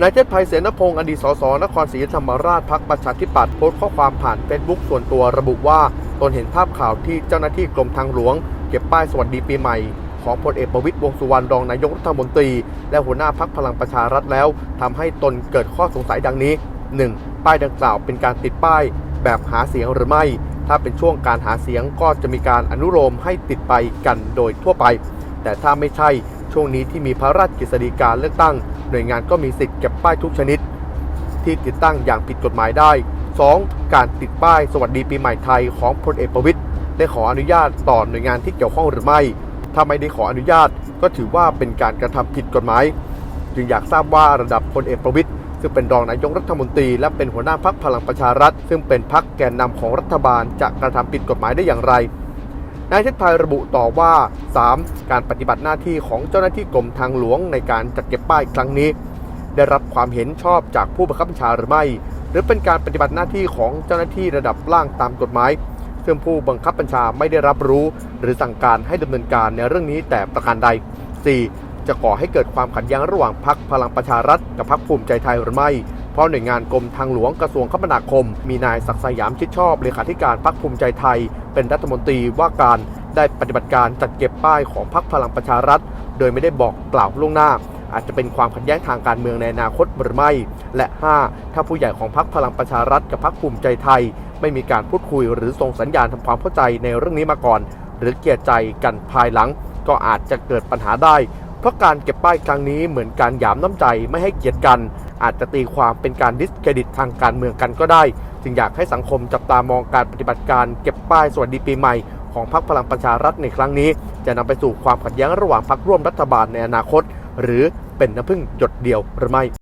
นายเทศภัยเสนพงศ์อดีตสสนครศรีธรรมราชพักประชาธิปัตย์โพสต์ข้อความผ่านเฟซบุ๊กส่วนตัวระบุว่าตนเห็นภาพข่าวที่เจ้าหน้าที่กรมทางหลวง เก็บป้ายสวัสดีปีใหม่ ของพลเอกประวิตยวงสุวรรณรองนายกรัฐมนตรี และหัวหน้าพักพลังประชารัฐแล้วทำให้ตนเกิดข้อสงสัยดังนี้ 1. ป้ายดังกล่าวเป็นการติดป้าย แบบหาเสียงหรือไม่ ถ้าเป็นช่วงการหาเสียงก็จะมีการอนุโลมให้ติดไปกันโดยทั่วไป แต่ถ้าไม่ใช่ช่วงนี้ที่มีพระราชกฤษฎีกาเลือกตั้ง หน่วยงานก็มีสิทธิ์เก็บป้ายทุกชนิด ที่ติดตั้งอย่างผิดกฎหมายได้ 2. การติดป้ายสวัสดีปีใหม่ไทยของพลเอกประวิตยได้ขออนุญาตต่อหน่วยงานที่เกี่ยวข้องหรือไม่ ถ้าไม่ได้ขออนุญาตก็ถือว่าเป็นการกระทำผิดกฎหมาย จึงอยากทราบว่าระดับพลเอกประวิตยซึ่งเป็นรองนายกรัฐมนตรี และเป็นหัวหน้าพักพลังประชารัฐ ซึ่งเป็นพักแกนนำของรัฐบาลจะกระทำผิดกฎหมายได้อย่างไร นายเทศไทยระบุต่อว่า 3. การปฏิบัติหน้าที่ของเจ้าหน้าที่กรมทางหลวงในการจัดเก็บป้ายครั้งนี้ ได้รับความเห็นชอบจากผู้บังคับบัญชาหรือไม่ หรือเป็นการปฏิบัติหน้าที่ของเจ้าหน้าที่ระดับล่างตามกฎหมายซึ่งผู้บังคับบัญชาไม่ได้รับรู้ หรือสั่งการให้ดำเนินการในเรื่องนี้แต่ประการใด 4. จะก่อให้เกิดความขัดแย้งระหว่างพักพลังประชารัฐกับพักภูมิใจไทยหรือไม่ เพราะหน่วยงานกรมทางหลวงกระทรวงคมนาคม มีนายศักดิ์สยามชิดชอบเลขาธิการพักภูมิใจไทย เป็นรัฐมนตรีว่าการได้ปฏิบัติการจัดเก็บป้ายของพักพลังประชารัฐ โดยไม่ได้บอกกล่าวล่วงหน้า อาจจะเป็นความขัดแย้งทางการเมืองในอนาคตหรือไม่ และ 5. ถ้าผู้ใหญ่ของพรรคพลังประชารัฐกับพรรคภูมิใจไทย ไม่มีการพูดคุยหรือส่งสัญญาณทำความเข้าใจในเรื่องนี้มาก่อน หรือเกลียดใจกันภายหลัง ก็อาจจะเกิดปัญหาได้ เพราะการเก็บป้ายครั้งนี้เหมือนการหยามน้ำใจไม่ให้เกียรติกัน อาจจะตีความเป็นการดิสเครดิตทางการเมืองกันก็ได้ จึงอยากให้สังคมจับตามองการปฏิบัติการเก็บป้ายสวัสดีปีใหม่ของพรรคพลังประชารัฐในครั้งนี้ จะนำไปสู่ความขัดแย้งระหว่างพรรคร่วมรัฐบาลในอนาคต หรือเป็นน้ำพึ่งหยดเดียวหรือไม่